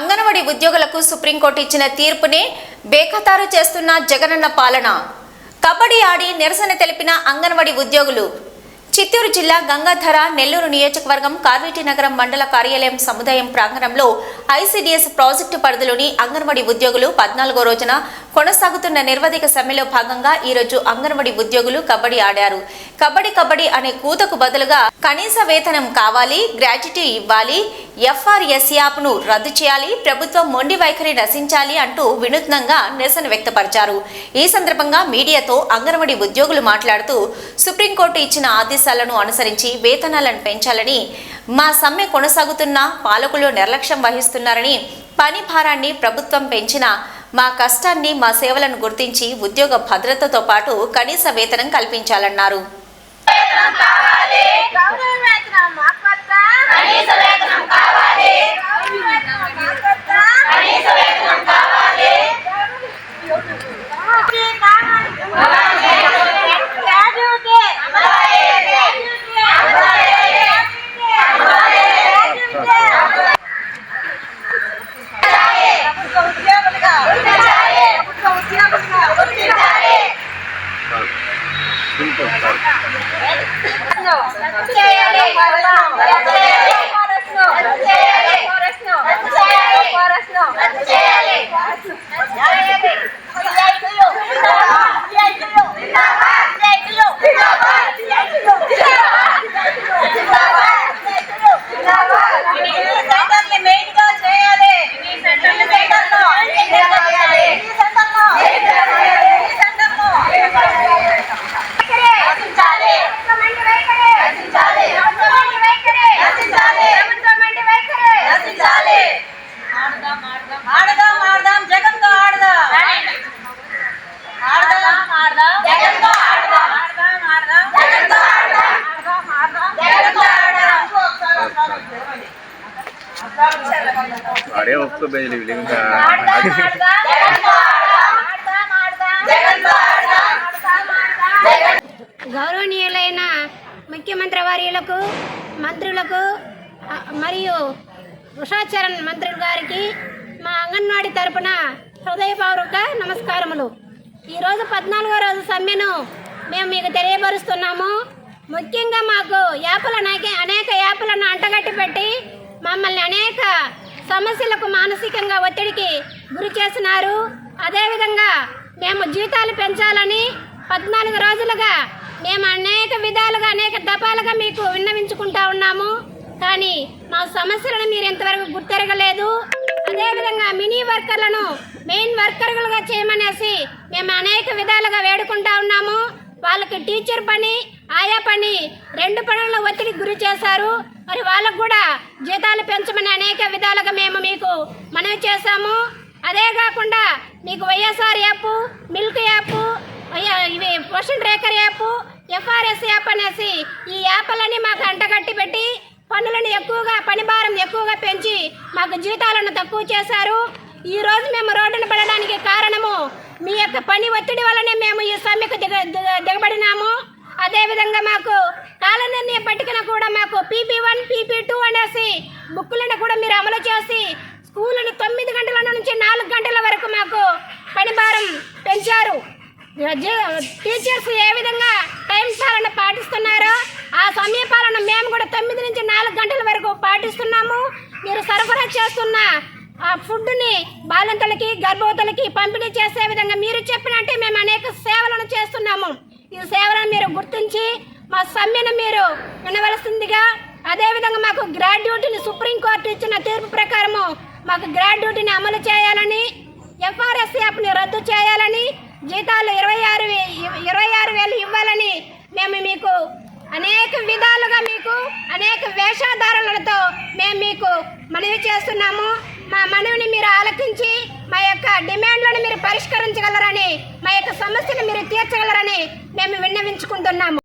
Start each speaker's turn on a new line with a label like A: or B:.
A: ఉద్యోగాలకు సుప్రీంకోర్టు ఇచ్చిన తీర్పుని బేఖతారు చేస్తున్న జగనన్న పాలన. కబడ్డీ ఆడి నిరసన తెలిపిన అంగన్వాడీ ఉద్యోగులు చిత్తూరు జిల్లా గంగాధర నెల్లూరు నియోజకవర్గం కార్వేటి నగరం మండల కార్యాలయం సముదాయం ప్రాంగణంలో ఐసీడీఎస్ ప్రాజెక్టు పరిధిలోని అంగన్వాడీ ఉద్యోగులు పద్నాలుగో రోజున కొనసాగుతున్న నిర్వధిక సమ్మెలో భాగంగా ఈరోజు రోజు అంగన్వాడీ ఉద్యోగులు కబడ్డీ ఆడారు. కబడ్డీ కబడ్డీ అనే కూతకు బదులుగా కనీస వేతనం కావాలి గ్రాట్యుటీ ఇవ్వాలి ఎఫ్ఆర్ఎస్ యాప్ను రద్దు చేయాలి ప్రభుత్వం మొండి వైఖరి నశించాలి అంటూ వినూత్నంగా నిరసన వ్యక్తపరిచారు. ఈ సందర్భంగా మీడియాతో అంగన్వాడీ ఉద్యోగులు మాట్లాడుతూ సుప్రీంకోర్టు ఇచ్చిన ఆదేశాలను అనుసరించి వేతనాలను పెంచాలని మా సమ్మె కొనసాగుతున్న పాలకులు నిర్లక్ష్యం వహిస్తున్నారని పని భారాన్ని ప్రభుత్వం పెంచిన మా కష్టాన్ని మా సేవలను గుర్తించి ఉద్యోగ భద్రతతో పాటు కనీస వేతనం కల్పించాలన్నారు.
B: ఆడదాం ఆడదాం ఆడదాం ఆడదాం
C: గౌరవనీయులైన ముఖ్యమంత్రి వారిలకు మంత్రులకు మరియు ఉషాచరణ్ మంత్రి గారికి మా అంగన్వాడీ తరపున హృదయపూర్వక నమస్కారములు. ఈరోజు పద్నాలుగో రోజు సమ్మెను మేము మీకు తెలియపరుస్తున్నాము. ముఖ్యంగా మాకు యాప్లను అనేక అనేక యాప్లను అంటగట్టి పెట్టి మమ్మల్ని అనేక సమస్యలకు మానసికంగా ఒత్తిడికి గురి చేసినారు. అదేవిధంగా మేము జీతాలు పెంచాలని పద్నాలుగు రోజులుగా మేము అనేక విధాలుగా అనేక దఫాలుగా మీకు విన్నవించుకుంటా ఉన్నాము. కానీ మా సమస్యలను మీరు ఇంతవరకు గుర్తెరగలేదు. అదేవిధంగా మినీ వర్కర్లను మెయిన్ వర్కర్లుగా చేయమనేసి మేము అనేక విధాలుగా వేడుకుంటా ఉన్నాము. వాళ్ళకి టీచర్ పని ఆయా పని రెండు పనుల ఒత్తిడికి గురి చేశారు. మరి వాళ్ళకు కూడా జీతాలు పెంచమని అనేక విధాలుగా మేము మీకు మనవి చేశాము. అదే కాకుండా మీకు వైఎస్ఆర్ యాప్ మిల్క్ యాప్ ఇవి Poshan tracker app FRS app అనేసి ఈ యాప్లని మాకు అంటగట్టి పెట్టి పనులను ఎక్కువగా పని భారం ఎక్కువగా పెంచి మాకు జీతాలను తక్కువ చేశారు. ఈ రోజు మేము రోడ్డున పడడానికి కారణము మీ యొక్క పని ఒత్తిడి వల్లనే మేము ఈ సమ్మెకు దిగ- దిగబడినాము. అదేవిధంగా మాకు కాలనిర్ణయ పట్టికన కూడా మాకు పీపీ వన్ పీపీ టూ అనేసి బుక్కులను కూడా మీరు అమలు చేసి స్కూళ్ళను తొమ్మిది గంటల నుంచి నాలుగు గంటల వరకు మాకు పనిభారం పెంచారు. టీచర్స్ ఏ విధంగా టైం పాలన పాటిస్తున్నారో ఆ సమయ పాలన మేము కూడా తొమ్మిది నుంచి నాలుగు గంటల వరకు పాటిస్తున్నాము. మీరు సరఫరా చేస్తున్న ఆ ఫుడ్ని బాలింతలకి గర్భవతులకి పంపిణీ చేసే విధంగా మీరు చెప్పినట్టే మేము అనేక సేవలను చేస్తున్నాము. ఈ సేవలను మీరు గుర్తించి మా సమ్మెను మీరు వినవలసిందిగా అదేవిధంగా మాకు గ్రాడ్యుటీని సుప్రీంకోర్టు ఇచ్చిన తీర్పు ప్రకారము మాకు గ్రాడ్యుటీని అమలు చేయాలని ఎఫ్ఆర్ఎస్ యాప్ని రద్దు చేయాలని జీతాలు ఇరవై ఆరు వే- ఇరవై ఆరు వేలు ఇవ్వాలని మేము మీకు అనేక విధాలుగా మీకు అనేక వేషధారణలతో మేము మీకు మనవి చేస్తున్నాము. మా మనవిని మీరు ఆలకించి మా యొక్క డిమాండ్లను పరిష్కరించగలరని మా యొక్క సమస్యను మీరు తీర్చగలరని మేము విన్నవించుకుంటున్నాము.